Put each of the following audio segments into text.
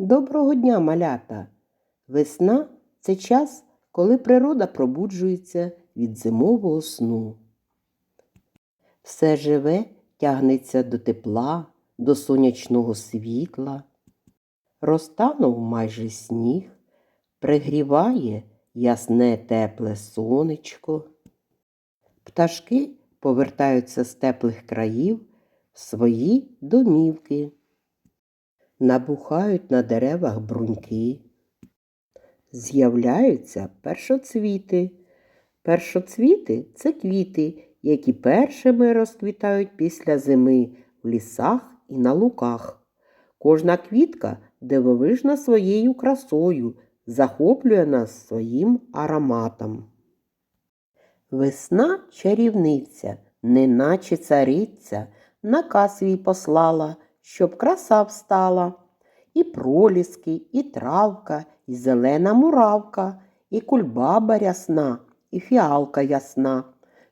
Доброго дня, малята! Весна це час, коли природа пробуджується від зимового сну. Все живе тягнеться до тепла, до сонячного світла. Розтанув майже сніг, пригріває ясне тепле сонечко. Пташки повертаються з теплих країв в свої домівки. Набухають на деревах бруньки. З'являються першоцвіти. Першоцвіти це квіти, які першими розквітають після зими в лісах і на луках. Кожна квітка дивовижна своєю красою, захоплює нас своїм ароматом. Весна чарівниця, неначе цариця, наказ свій послала, щоб краса встала. І проліски, і травка, і зелена муравка, і кульбаба рясна, і фіалка ясна.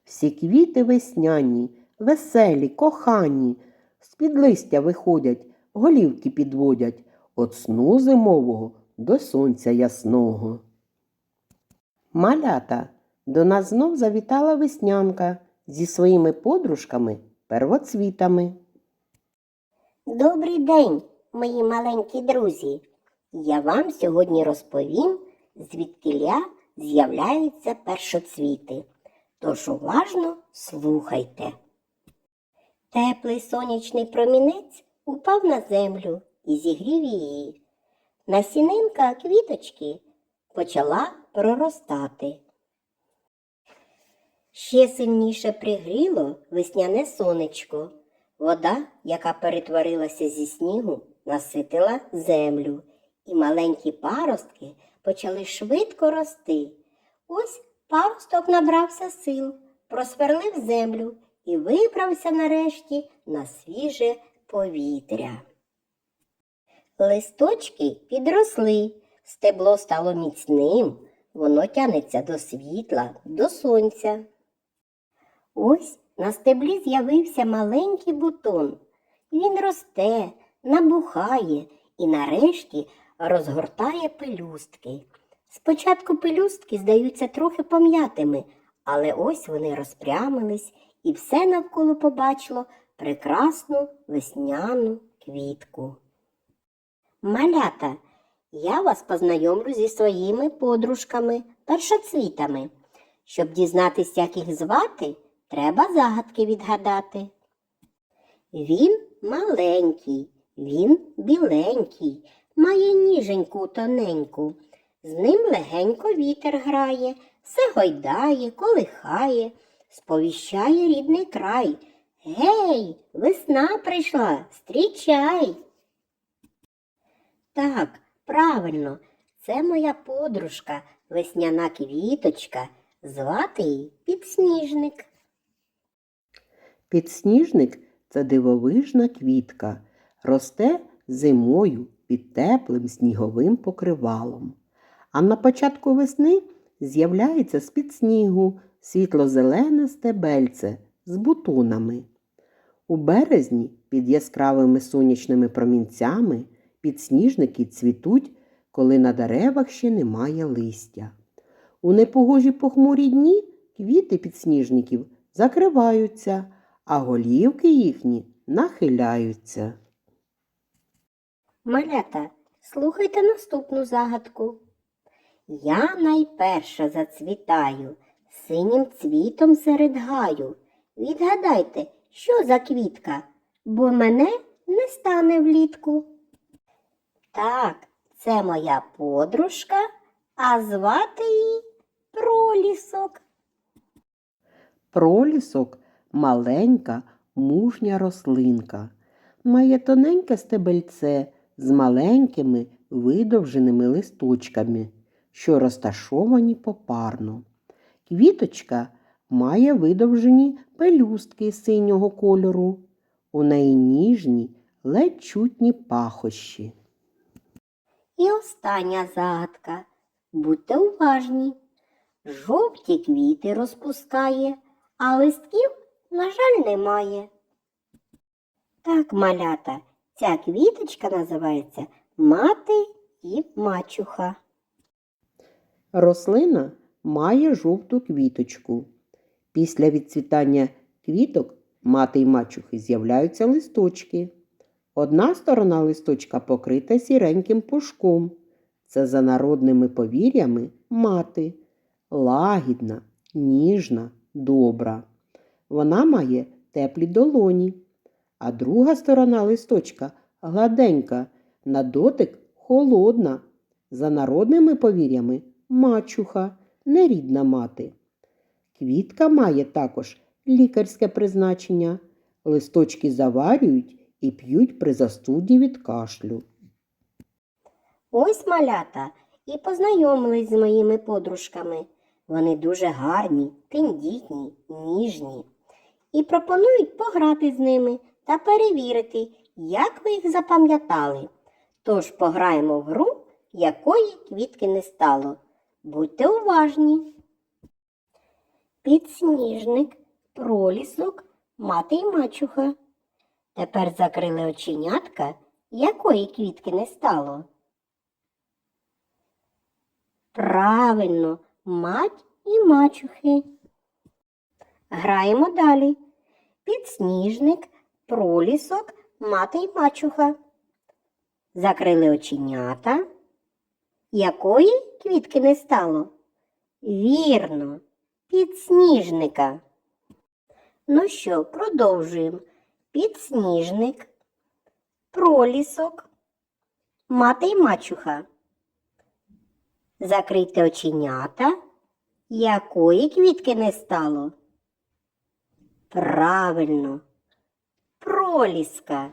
Всі квіти весняні, веселі, кохані, з-під листя виходять, голівки підводять, от сну зимового до сонця ясного. Малята, до нас знов завітала веснянка зі своїми подружками первоцвітами. Добрий день, мої маленькі друзі. Я вам сьогодні розповім, звідкиля з'являються першоцвіти. Тож уважно слухайте. Теплий сонячний промінець упав на землю і зігрів її. Насінинка квіточки почала проростати. Ще сильніше пригріло весняне сонечко. Вода, яка перетворилася зі снігу, наситила землю, і маленькі паростки почали швидко рости. Ось паросток набрався сил, просверлив землю і вибрався нарешті на свіже повітря. Листочки підросли, стебло стало міцним, воно тянеться до світла, до сонця. Ось на стеблі з'явився маленький бутон. Він росте, набухає і нарешті розгортає пелюстки. Спочатку пелюстки здаються трохи пом'ятими, але ось вони розпрямились і все навколо побачило прекрасну весняну квітку. Малята, я вас познайомлю зі своїми подружками, першоцвітами. Щоб дізнатися, як їх звати, треба загадки відгадати. Він маленький, він біленький, має ніженьку тоненьку. З ним легенько вітер грає, все гойдає, колихає, сповіщає рідний край. Гей, весна прийшла, стрічай. Так, правильно, це моя подружка, весняна квіточка, звати її підсніжник. Підсніжник це дивовижна квітка, росте зимою під теплим сніговим покривалом. А на початку весни з'являється з-під снігу світло-зелене стебельце з бутонами. У березні під яскравими сонячними промінцями підсніжники цвітуть, коли на деревах ще немає листя. У непогожі похмурі дні квіти підсніжників закриваються, а голівки їхні нахиляються. Малята, слухайте наступну загадку. Я найперша зацвітаю, синім цвітом серед гаю. Відгадайте, що за квітка, бо мене не стане влітку. Так, це моя подружка, а звати її Пролісок. Пролісок маленька мужня рослинка. Має тоненьке стебельце з маленькими видовженими листочками, що розташовані попарно. Квіточка має видовжені пелюстки синього кольору. У неї ніжні, ледь чутні пахощі. І остання загадка. Будьте уважні. Жовті квіти розпускає, а листків, на жаль, немає. Так, малята, ця квіточка називається мати і мачуха. Рослина має жовту квіточку. Після відцвітання квіток мати й мачухи з'являються листочки. Одна сторона листочка покрита сіреньким пушком. Це за народними повір'ями мати. Лагідна, ніжна, добра. Вона має теплі долоні. А друга сторона листочка гладенька, на дотик холодна. За народними повір'ями мачуха, нерідна мати. Квітка має також лікарське призначення. Листочки заварюють і п'ють при застуді від кашлю. Ось малята і познайомились з моїми подружками. Вони дуже гарні, тендітні, ніжні. І пропонують пограти з ними та перевірити, як ви їх запам'ятали. Тож пограємо в гру, якої квітки не стало. Будьте уважні. Підсніжник, пролісок, мати й мачуха. Тепер закрили оченятка, якої квітки не стало. Правильно, мать і мачухи. Граємо далі. Підсніжник, пролісок, мати й мачуха. Закрили оченята. Якої квітки не стало? Вірно, підсніжника. Ну що, продовжуємо. Підсніжник, пролісок, мати й мачуха. Закрийте оченята. Якої квітки не стало? Правильно, проліска.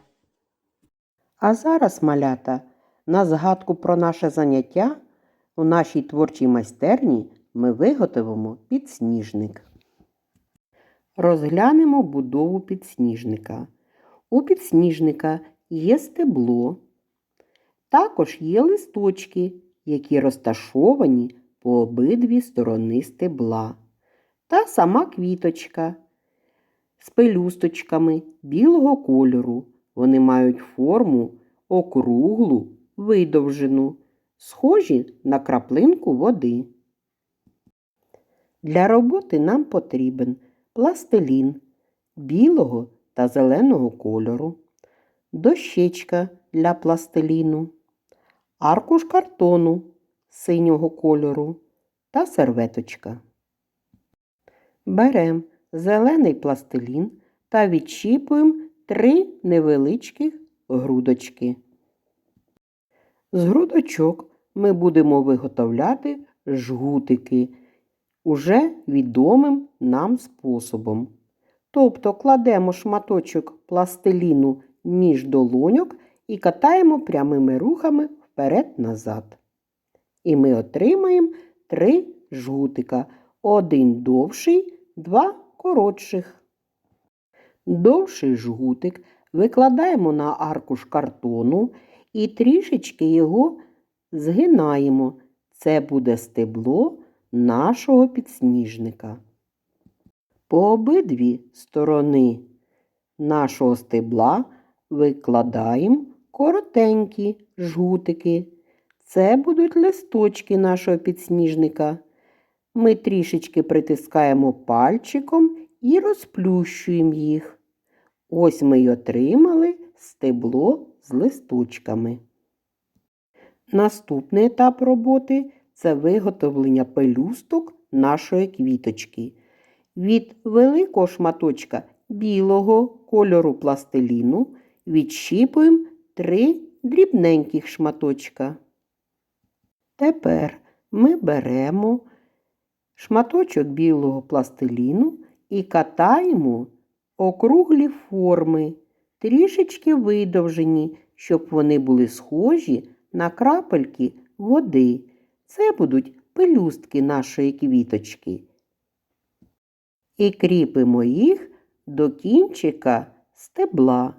А зараз, малята, на згадку про наше заняття у нашій творчій майстерні ми виготовимо підсніжник. Розглянемо будову підсніжника. У підсніжника є стебло, також є листочки, які розташовані по обидві сторони стебла, та сама квіточка з пелюсточками білого кольору. Вони мають форму округлу, видовжену, схожі на краплинку води. Для роботи нам потрібен пластилін білого та зеленого кольору, дощечка для пластиліну, аркуш картону синього кольору та серветочка. Беремо зелений пластилін та відчіпуємо три невеличких грудочки. З грудочок ми будемо виготовляти жгутики уже відомим нам способом. Тобто кладемо шматочок пластиліну між долоньок і катаємо прямими рухами вперед-назад. І ми отримаємо три жгутика. Один довший, два коротших. Довший жгутик викладаємо на аркуш картону і трішечки його згинаємо. Це буде стебло нашого підсніжника. По обидві сторони нашого стебла викладаємо коротенькі жгутики. Це будуть листочки нашого підсніжника. Ми трішечки притискаємо пальчиком і розплющуємо їх. Ось ми й отримали стебло з листочками. Наступний етап роботи це виготовлення пелюсток нашої квіточки. Від великого шматочка білого кольору пластиліну відщіпуємо три дрібненьких шматочка. Тепер ми беремо шматочок білого пластиліну і катаємо округлі форми, трішечки видовжені, щоб вони були схожі на крапельки води. Це будуть пелюстки нашої квіточки. І кріпимо їх до кінчика стебла.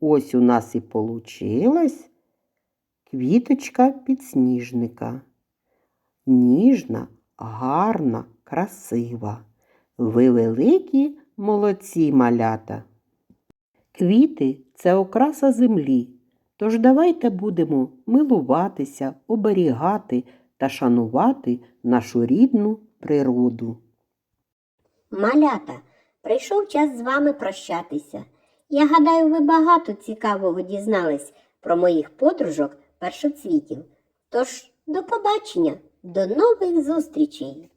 Ось у нас і получилась квіточка підсніжника. Ніжна, гарна, красива. Ви великі молодці малята. Квіти це окраса землі. Тож давайте будемо милуватися, оберігати та шанувати нашу рідну природу. Малята, прийшов час з вами прощатися. Я гадаю, ви багато цікавого дізнались про моїх подружок першоцвітів. Тож, до побачення, до нових зустрічей!